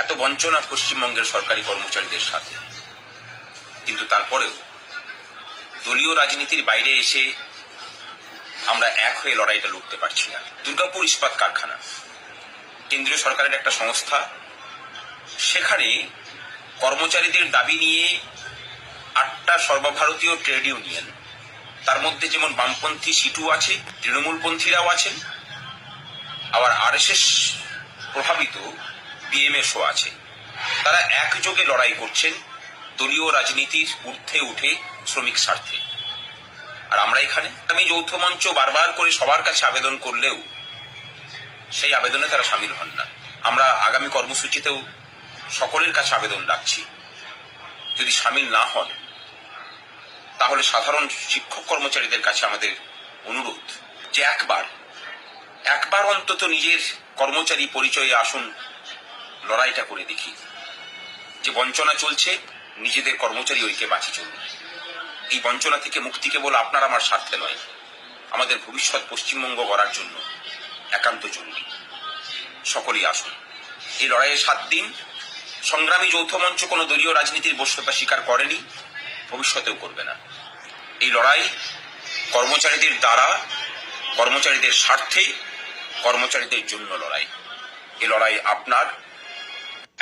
এত বঞ্চনা পশ্চিমবঙ্গের সরকারি কর্মচারীদের সাথে। কিন্তু তারপরেও দলীয় রাজনীতির বাইরে এসে আমরা এক হয়ে লড়াইটা লড়তে পারছি না। দুর্গাপুর ইস্পাত কারখানা, কেন্দ্রীয় সরকারের একটা সংস্থা, সেখানে কর্মচারীদের দাবি নিয়ে আটটা সর্বভারতীয় ট্রেড ইউনিয়ন, তার মধ্যে যেমন বামপন্থী সিটু আছে, তৃণমূলপন্থীরাও আছেন, আবার আরএসএস প্রভাবিত বিএমএসও আছে। তারা একযোগে লড়াই করছেন, দলীয় রাজনীতির ঊর্ধ্বে উঠে শ্রমিক স্বার্থে। আর আমরা এখানে আমি যৌথ মঞ্চ বারবার করে সবার কাছে আবেদন করলেও সেই আবেদনে তারা সামিল হন না। আমরা আগামী কর্মসূচিতেও সকলের কাছে আবেদন রাখছি। যদি সামিল না হন, তাহলে সাধারণ শিক্ষক কর্মচারীদের কাছে আমাদের অনুরোধ যে একবার একবার অন্তত নিজের কর্মচারী পরিচয়ে আসুন লড়াইটা করে দেখি। যে বঞ্চনা চলছে, নিজেদের কর্মচারী ঐক্যে বাঁচি চলবে এই বঞ্চনা থেকে মুক্তি কেবল আপনার আমার স্বার্থে নয়, আমাদের ভবিষ্যৎ পশ্চিমবঙ্গ গড়ার জন্য একান্ত জরুরি। সকলেই আসুন। এই লড়াইয়ে সাত দিন, সংগ্রামী যৌথ মঞ্চ কোনো দলীয় রাজনীতির বশ্যতা স্বীকার করেনি, ভবিষ্যতেও করবে না। এই লড়াই কর্মচারীদের দ্বারা, কর্মচারীদের স্বার্থে, কর্মচারীদের জন্য লড়াই। এ লড়াই আপনার